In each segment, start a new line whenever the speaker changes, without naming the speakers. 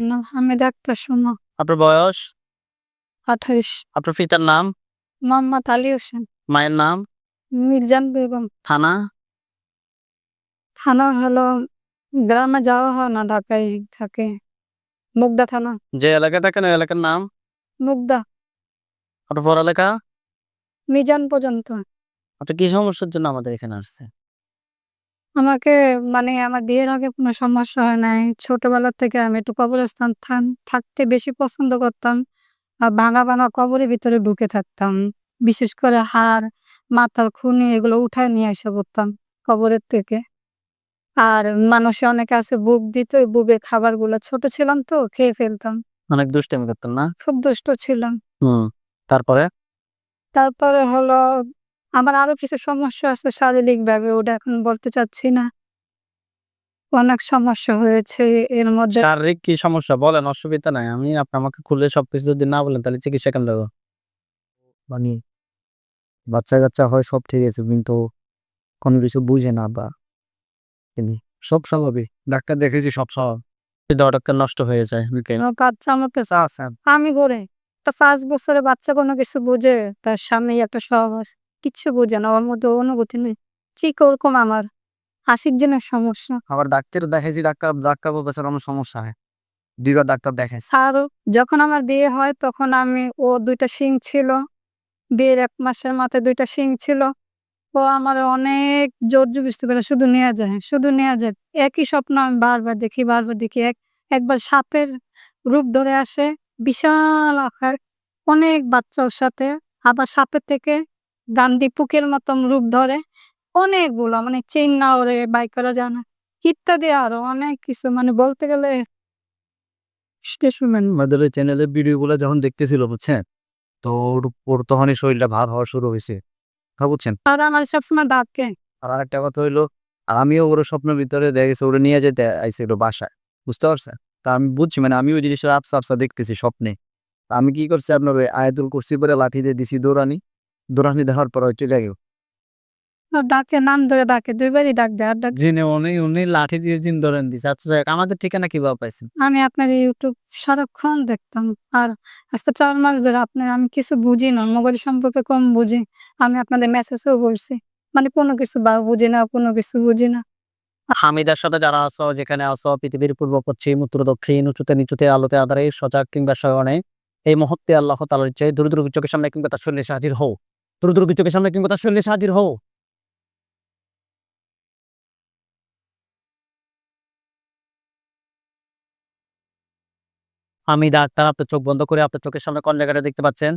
না আমি ডাক্তার শোনো।
আপনার বয়স?
আঠাইশ।
আপনার পিতার নাম?
মোহাম্মদ আলী হোসেন।
মায়ের নাম?
মির্জান বেগম।
থানা?
থানা হলো গ্রামে যাওয়া হয় না ঢাকায় থাকে। মুগদা থানা।
যে এলাকায় থাকেন ওই এলাকার নাম?
মুগদা।
আপনার পড়ালেখা?
মিজান পর্যন্ত।
আপনি কি সমস্যার জন্য আমাদের এখানে আসছে?
আমাকে মানে আমার বিয়ের আগে কোনো সমস্যা হয় নাই। ছোটবেলা থেকে আমি একটু কবরস্থান থান- থাকতে বেশি পছন্দ করতাম। আর ভাঙা ভাঙা কবরের ভিতরে ঢুকে থাকতাম। বিশেষ করে হাড় মাথার খুনি এগুলো উঠায় নিয়ে আসা করতাম কবরের থেকে। আর মানুষে অনেকে আছে বুক দিত বুকে খাবারগুলো ছোট ছিলাম তো খেয়ে ফেলতাম।
অনেক দুষ্টামি করতেন না?
খুব দুষ্ট ছিলাম।
হুম তারপরে?
তারপরে হলো আমার আরও কিছু সমস্যা আছে শারীরিক ভাবে ওটা এখন বলতে চাচ্ছি না। অনেক সমস্যা হয়েছে এর মধ্যে।
শারীরিক কি সমস্যা? বলেন অসুবিধা নাই। আমি আপনি আমাকে খুলে সবকিছু যদি না বলেন তাহলে চিকিৎসা কেন দেবো
মানে বাচ্চা কাচ্চা হয় সব ঠিক আছে কিন্তু কোনো কিছু বুঝে না বা সব স্বাভাবিক।
ডাক্তার দেখেছি সব সব দরকার নষ্ট হয়ে যায়
আমার বাচ্চা আমার কাছে আছে। আমি করে একটা পাঁচ বছরের বাচ্চা কোনো কিছু বুঝে তার সামনে একটা সহজ কিচ্ছু বুঝে না ওর মধ্যে অনুভূতি নেই। ঠিক ওরকম আমার? আশির জনের সমস্যা।
আবার ডাক্তার দেখাইছি ডাক্তার ডাক্তার বলতেছে আমার সমস্যা হয় দুইবার ডাক্তার দেখাইছি।
স্যারও যখন আমার বিয়ে হয় তখন আমি ও দুইটা শিং ছিল বিয়ের এক মাসের মাথায় দুইটা শিং ছিল। ও আমার অনেক জোর জুবিস্ত করে শুধু নেওয়া যায় শুধু নেওয়া যায়। একই স্বপ্ন আমি বারবার দেখি বারবার দেখি। এক একবার সাপের রূপ ধরে আসে বিশাল আকার অনেক বাচ্চা ওর সাথে। আবার সাপের থেকে গান্ধী পুকের মতন রূপ ধরে অনেকগুলো মানে চেন না ওরে বাই করা যায় না ইত্যাদি আরও অনেক কিছু মানে বলতে গেলে
স্টেশনম্যান আমাদের চ্যানেলের ভিডিওগুলো যখন দেখতেছিল বুঝছেন? তো ওর তখনই শরীরটা ভাব হওয়া শুরু হয়েছে। তা বুঝছেন?
আর আমার সবসময় ডাকে
আর আরেকটা কথা হইল আর আমিও ওর স্বপ্নের ভিতরে দেখেছি ওরে নিয়ে যেতে আইছিল বাসায় বুঝতে পারছেন? তা আমি বুঝছি মানে আমি ওই জিনিসটা আপসা আপসা দেখতেছি স্বপ্নে। আমি কি করছি আপনার ওই আয়াতুল কুরসি পরে লাঠি দিয়ে দিছি দৌড়ানি দৌড়ানি দেওয়ার পর ওই চলে গেল
ডাকে নাম ধরে ডাকে দুইবারই ডাক দেয় আর ডাক
উনি উনি লাঠি দিয়ে জিন ধরেন দিছে আচ্ছা যাক, আমাদের ঠিকানা কীভাবে পাইছেন?
আমি আপনার ইউটিউব সারাক্ষণ দেখতাম আর আজকে চার মাস ধরে আপনার আমি কিছু বুঝি না মোবাইল সম্পর্কে কম বুঝি আমি আপনাদের মেসেজও বলছি মানে কোনো কিছু বা বুঝি না কোনো কিছু বুঝি না।
হামিদার সাথে যারা আছো যেখানে আছো পৃথিবীর পূর্ব পশ্চিম উত্তর দক্ষিণ উঁচুতে নিচুতে আলোতে আধারে সজাগ কিংবা শয়নে এই মুহূর্তে আল্লাহ তালার ইচ্ছে দ্রুত দ্রুত চোখের সামনে কিংবা তার শরীরে হাজির হও। দ্রুত চোখের সামনে কিংবা তার শরীরে হাজির হও। আমি ডাক্তার আপনার চোখ বন্ধ করে আপনার চোখের সামনে কোন জায়গাটা দেখতে পাচ্ছেন।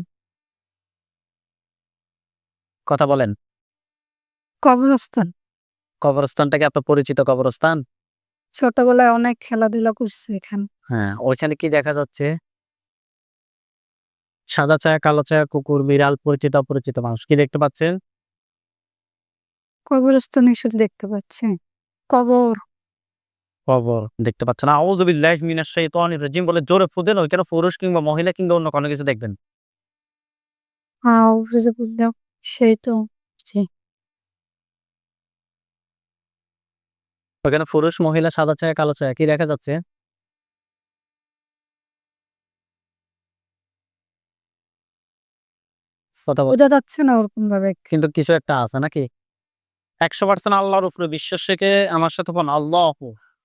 কথা বলেন।
কবরস্থান।
কবরস্থানটাকে আপনার পরিচিত কবরস্থান।
ছোটবেলায় অনেক খেলাধুলা করছি এখানে।
হ্যাঁ ওইখানে কি দেখা যাচ্ছে? সাদা চায়া কালো চায়া কুকুর বিড়াল পরিচিত অপরিচিত মানুষ। কি দেখতে পাচ্ছেন?
কবরস্থানে দেখতে পাচ্ছি। কবর।
কবর দেখতে পাচ্ছেন। আউযুবিল্লাহি মিনাশ শাইতানির রাজিম বলে জোরে ফুদেন ওইখানে পুরুষ কিংবা মহিলা কিংবা অন্য কোনো কিছু দেখবেন।
সেই তো জি।
ওইখানে পুরুষ মহিলা সাদা চায়া কালো চায়া কি দেখা যাচ্ছে? কথা
বোঝা যাচ্ছে না ওরকম ভাবে।
কিন্তু কিছু একটা আছে নাকি? একশো পার্সেন্ট আল্লাহর উপরে বিশ্বাস রেখে আমার সাথে বল আল্লাহ।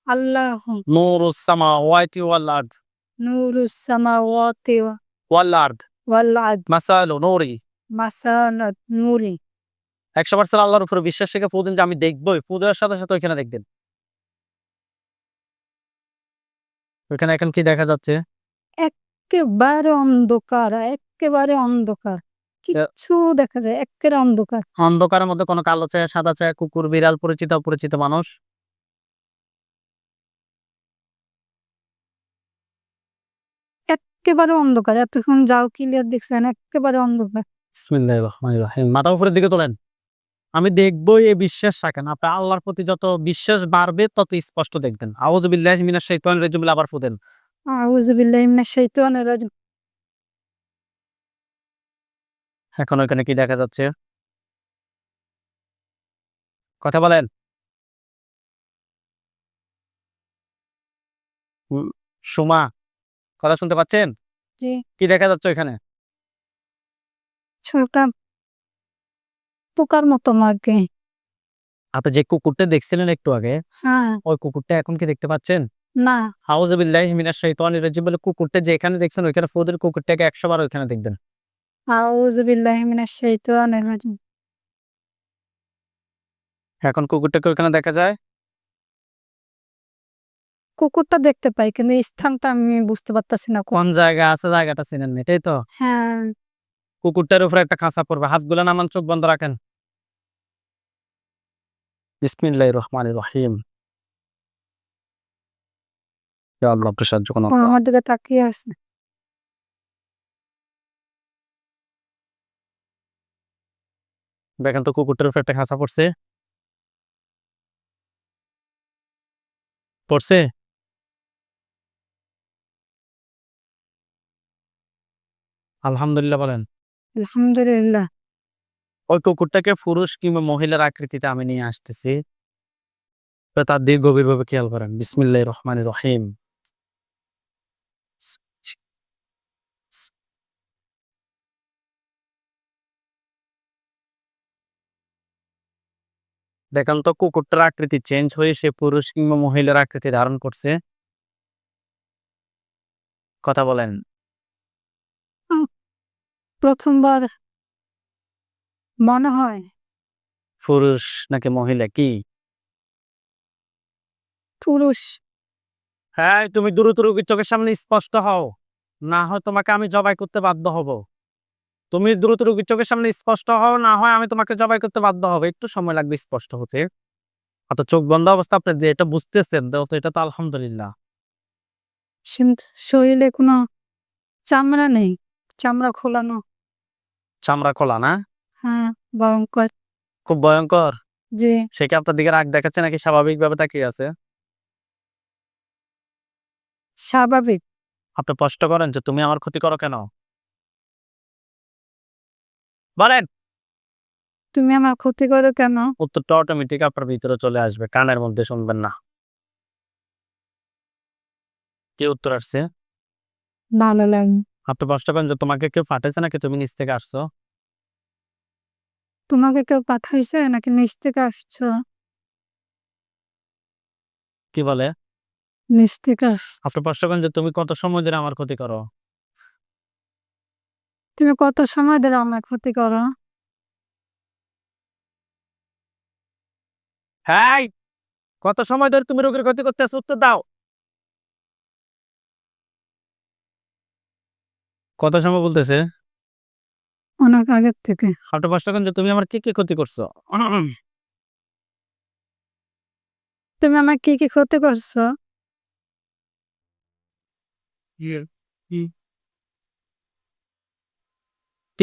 আল্লাহ।
নূরুস সামাওয়াতি ওয়াল আরদ
নূরুস সামাওয়াতি
ওয়াল আরদ
ওয়াল আরদ
মাসালু নূরি।
মাসালাত নূরি।
একশো পার্সেন্ট আল্লাহর উপরে বিশ্বাস রেখে ফুদিন যে আমি দেখবোই ফু দেওয়ার সাথে সাথে ওইখানে দেখবেন। ওইখানে এখন কি দেখা যাচ্ছে?
একেবারে অন্ধকার একেবারে অন্ধকার। কিচ্ছু দেখা যায় একেবারে অন্ধকার।
অন্ধকারের মধ্যে কোনো কালো চায়া সাদা চায়া কুকুর বিড়াল পরিচিত অপরিচিত মানুষ?
একেবারে অন্ধকার। এতক্ষণ যাও ক্লিয়ার দেখছেন একেবারে অন্ধকার।
বিসমিল্লাহির রহমানির রহিম। মাথা উপরের দিকে তোলেন। আমি দেখবই এই বিশ্বাস রাখেন। আপনার আল্লাহর প্রতি যত বিশ্বাস বাড়বে তত স্পষ্ট দেখবেন। আউযু বিল্লাহি মিনাশ শাইতানির রাজিম আবার ফুদেন
আউযু বিল্লাহি মিনাশ শাইতানির রাজিম।
এখন ওইখানে কি দেখা যাচ্ছে? কথা বলেন। সুমা কথা শুনতে পাচ্ছেন?
জি।
কি দেখা যাচ্ছে ওইখানে
পোকার মতো লাগে।
আপনি যে কুকুরটা দেখছিলেন একটু আগে
হ্যাঁ।
ওই কুকুরটা এখন কি দেখতে পাচ্ছেন?
না।
হাউজবিল্লাহ মিনাশ শাইতানির রাজিম বলে কুকুরটা যেখানে দেখছেন ওইখানে ফোদের কুকুরটাকে একশো বার ওইখানে দেখবেন।
আউযু বিল্লাহি মিনাশ শাইতানির রাজিম।
এখন কুকুরটাকে ওইখানে দেখা যায়?
কুকুরটা দেখতে পাই কিন্তু স্থানটা আমি বুঝতে পারতাছি না কোন
জায়গা আছে জায়গাটা চিনেন না, এটাই তো?
হ্যাঁ।
কুকুরটার উপরে একটা খাঁচা পড়বে। হাতগুলো নামান চোখ বন্ধ রাখেন। বিসমিল্লাহ রহমান রহিম। আল্লাহ আপনি সাহায্য করুন
আমার দিকে তাকিয়ে আছে।
দেখেন তো কুকুরটার উপরে একটা খাঁচা পড়ছে। পড়ছে? আলহামদুলিল্লাহ বলেন।
আলহামদুলিল্লাহ।
ওই কুকুরটাকে পুরুষ কিংবা মহিলার আকৃতিতে আমি নিয়ে আসতেছি। তো তার দিকে গভীরভাবে খেয়াল করেন। বিসমিল্লাহ রহমান রহিম। দেখেন তো কুকুরটার আকৃতি চেঞ্জ হয়ে সে পুরুষ কিংবা মহিলার আকৃতি ধারণ করছে। কথা বলেন।
প্রথমবার মনে হয়।
পুরুষ নাকি মহিলা কি?
পুরুষ।
হ্যাঁ তুমি দ্রুত রোগীর চোখের সামনে স্পষ্ট হও। না হয় তোমাকে আমি জবাই করতে বাধ্য হব। তুমি দ্রুত রোগীর চোখের সামনে স্পষ্ট হও না হয় আমি তোমাকে জবাই করতে বাধ্য হব। একটু সময় লাগবে স্পষ্ট হতে। অত চোখ বন্ধ অবস্থা আপনি যে এটা বুঝতেছেন তো এটা তো আলহামদুলিল্লাহ।
শরীরে কোনো চামড়া নেই চামড়া খোলানো।
চামড়া খোলা না?
হ্যাঁ ভয়ঙ্কর।
খুব ভয়ঙ্কর?
যে
সে কি আপনার দিকে রাগ দেখাচ্ছে নাকি স্বাভাবিকভাবে তাকিয়ে আছে?
স্বাভাবিক।
আপনি প্রশ্ন করেন যে তুমি আমার ক্ষতি করো কেন? বলেন।
তুমি আমার ক্ষতি করো কেন?
উত্তরটা অটোমেটিক আপনার ভিতরে চলে আসবে কানের মধ্যে শুনবেন না। কি উত্তর আসছে?
ভালো লাগে
আপনি প্রশ্ন করেন যে তোমাকে কেউ পাঠাইছে নাকি তুমি নিচ থেকে আসছো?
তোমাকে কেউ পাঠাইছে নাকি নিচ থেকে আসছো?
কি বলে?
নিচ থেকে আস
আপনি প্রশ্ন করেন যে তুমি কত সময় ধরে আমার ক্ষতি করো?
তুমি কত সময় ধরে আমার ক্ষতি করো?
হ্যাঁ কত সময় ধরে তুমি রোগীর ক্ষতি করতেছো? উত্তর দাও। কত সময় বলতেছে?
অনেক আগের থেকে।
প্রশ্ন করেন যে তুমি আমার কি কি ক্ষতি করছ?
তুমি আমার কি কি ক্ষতি করছ?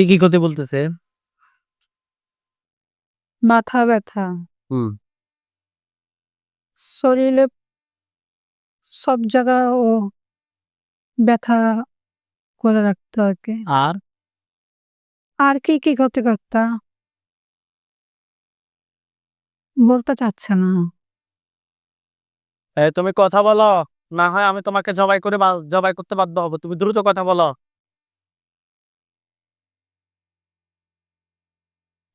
কি কি ক্ষতি বলতেছে?
মাথা ব্যথা।
হুম।
শরীরে সব জায়গা ও ব্যথা করে রাখতো আর কি
আর?
আর কি কি ক্ষতি করতা বলতে চাচ্ছে না।
তুমি কথা বলো না হয় আমি তোমাকে জবাই করে জবাই করতে বাধ্য হব। তুমি দ্রুত কথা বলো।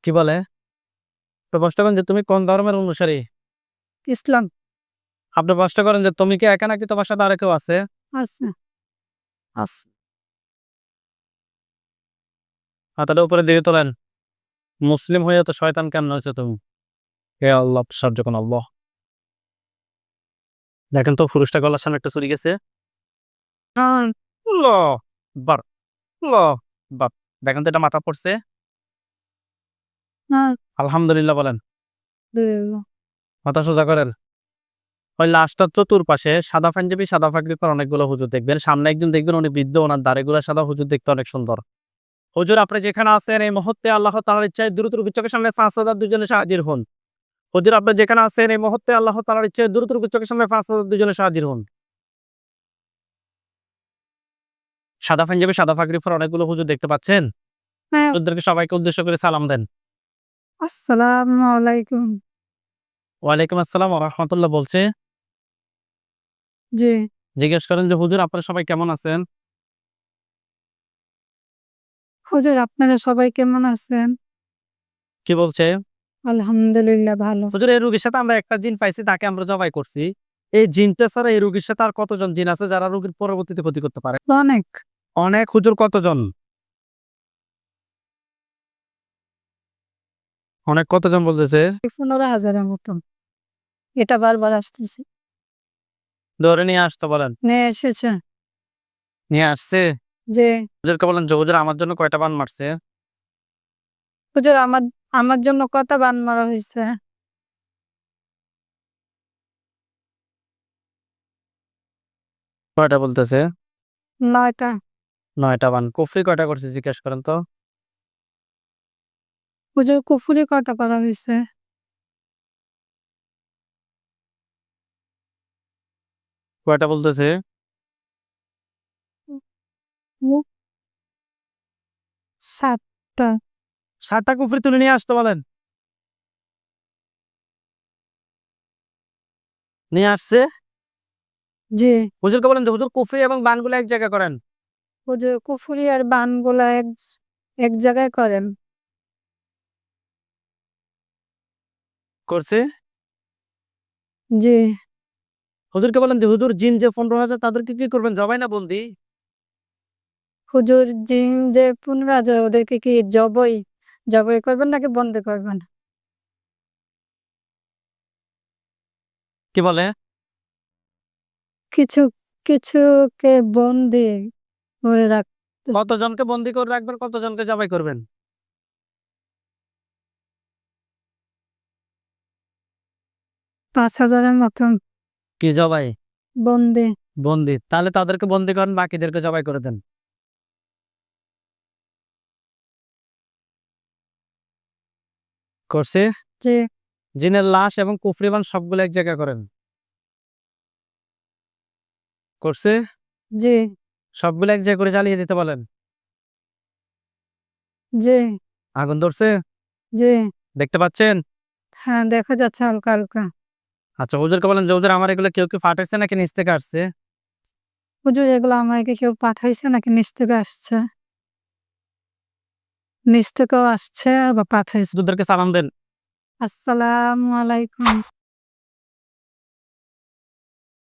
কি বলে? তো প্রশ্ন করেন যে তুমি কোন ধর্মের অনুসারী?
ইসলাম।
আপনি প্রশ্ন করেন যে তুমি কি একা নাকি তোমার সাথে আরও কেউ আছে?
আছে।
উপরে দিয়ে তোলেন মুসলিম হয়ে তো শয়তান কেমন হয়েছে তুমি? হে আল্লাহ সাহায্য কোন আল্লাহ। দেখেন তো পুরুষটা গলার সামনে একটা চুরি গেছে। বার বার। দেখেন তো এটা মাথা পড়ছে।
হ্যাঁ
আলহামদুলিল্লাহ বলেন। মাথা সোজা করেন। ওই লাস্টটার চতুর্পাশে সাদা পাঞ্জাবি সাদা পাগড়ি পর অনেকগুলো হুজুর দেখবেন। সামনে একজন দেখবেন উনি বৃদ্ধ ওনার দাড়িগুলো সাদা হুজুর দেখতে অনেক সুন্দর। হুজুর আপনি যেখানে আছেন এই মুহূর্তে আল্লাহ তালার ইচ্ছায় দ্রুত রুগীর সামনে পাঁচ হাজার দুজনে হাজির হন। হুজুর আপনি যেখানে আছেন এই মুহূর্তে আল্লাহ তালার ইচ্ছায় দ্রুত রুগীর সামনে পাঁচ হাজার দুজনে হাজির হন। সাদা পাঞ্জাবি সাদা পাগড়ি পর অনেকগুলো হুজুর দেখতে পাচ্ছেন?
হ্যাঁ।
হুজুরদেরকে সবাইকে উদ্দেশ্য করে সালাম দেন।
আসসালামু আলাইকুম।
ওয়ালাইকুম আসসালাম রহমতুল্লাহ বলছে।
জি।
জিজ্ঞেস করেন যে হুজুর আপনারা সবাই কেমন আছেন?
হুজুর আপনারা সবাই কেমন আছেন?
কি বলছে?
আলহামদুলিল্লাহ ভালো।
হুজুর এই রোগীর সাথে আমরা একটা জিন পাইছি তাকে আমরা জবাই করছি। এই জিনটা ছাড়া এই রোগীর সাথে আর কতজন জিন আছে যারা রোগীর পরবর্তীতে ক্ষতি করতে পারে?
অনেক।
অনেক হুজুর কতজন? অনেক কতজন বলতেছে?
পনেরো হাজারের মতন এটা বারবার আসতেছে।
ধরে নিয়ে আসতে বলেন।
নিয়ে এসেছে।
নিয়ে আসছে?
যে
হুজুরকে বলেন যে হুজুর আমার জন্য কয়টা বান মারছে?
হুজুর আমার আমার জন্য কত বান মারা হয়েছে?
কয়টা বলতেছে?
নয়টা।
নয়টা বান। কুফরি কয়টা করছে জিজ্ঞেস করেন তো।
হুজুর কুফুরি কটা করা হয়েছে
কয়টা বলতেছে?
সাতটা।
ষাটটা কুফরি তুলে নিয়ে আসতে বলেন। নিয়ে আসছে?
জি।
হুজুরকে বলেন যে হুজুর কুফরি এবং বানগুলো এক জায়গায় করেন।
হুজুর কুফুরি আর বানগুলা এক এক জায়গায় করেন।
করছে?
জি।
হুজুরকে বলেন যে হুজুর জিন যে পনেরো হাজার তাদেরকে কি করবেন? জবাই না বন্দি?
হুজুর জিন যে পনেরো হাজার ওদেরকে কি জবই জবই করবেন নাকি বন্ধ করবেন?
কি বলে?
কিছু কিছুকে বন্দি করে রাখ
কতজনকে বন্দি করে রাখবেন কতজনকে জবাই করবেন?
পাঁচ হাজারের মতন।
কি জবাই?
বন্দি।
বন্দি। তাহলে তাদেরকে বন্দি করেন বাকিদেরকে জবাই করে দেন। করছে?
যে
জিনের লাশ এবং কুফরিবান সবগুলো এক জায়গায় করেন। করছে?
যে
সবগুলো এক জায়গায় করে জ্বালিয়ে দিতে বলেন।
যে
আগুন ধরছে?
যে
দেখতে পাচ্ছেন?
হ্যাঁ দেখা যাচ্ছে হালকা হালকা।
আচ্ছা হুজুরকে বলেন যে হুজুর আমার এগুলো কেউ কি ফাটাইছে নাকি নিচ থেকে আসছে?
হুজুর এগুলো আমাকে কেউ পাঠাইছে নাকি নিচ থেকে আসছে? নিচ থেকেও আসছে বা পাঠাইছে?
হুজুরকে সালাম দেন।
আসসালামু আলাইকুম।